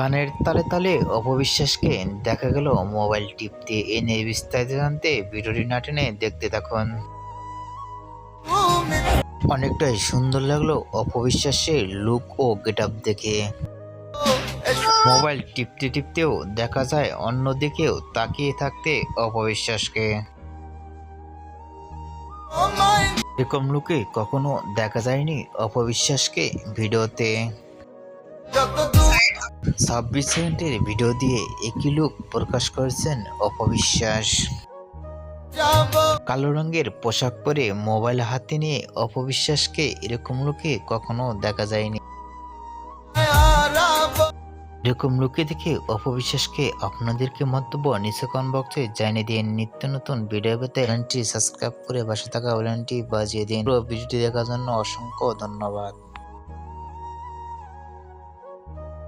গানের তালে তালে অপবিশ্বাসকে দেখা গেল মোবাইল টিপতে এ নিয়ে বিস্তারিত জানতে ভিডিওটি না টেনে দেখতে থাকুন। অনেকটাই সুন্দর লাগল অপবিশ্বাসের লুক ও গেট আপ দেখে। মোবাইল টিপতে টিপতেও দেখা যায় অন্যদিকেও তাকিয়ে থাকতে অপবিশ্বাসকে। এরকম লুকে কখনো দেখা যায়নি অপবিশ্বাসকে ভিডিওতে। ছাব্বিশ সেকেন্ডের ভিডিও দিয়ে একই লুক প্রকাশ করেছেন অপবিশ্বাস কালো রঙের পোশাক পরে মোবাইল হাতে নিয়ে অপবিশ্বাসকে এরকম লুকে কখনো দেখা যায়নি। এরকম লুকে দেখে অপবিশ্বাসকে আপনাদেরকে মন্তব্য নিচে বক্সে জানিয়ে দিন। নিত্য নতুন ভিডিও পেতে চ্যানেলটি সাবস্ক্রাইব করে পাশে থাকা বেলটি বাজিয়ে দিন। ভিডিওটি দেখার জন্য অসংখ্য ধন্যবাদ।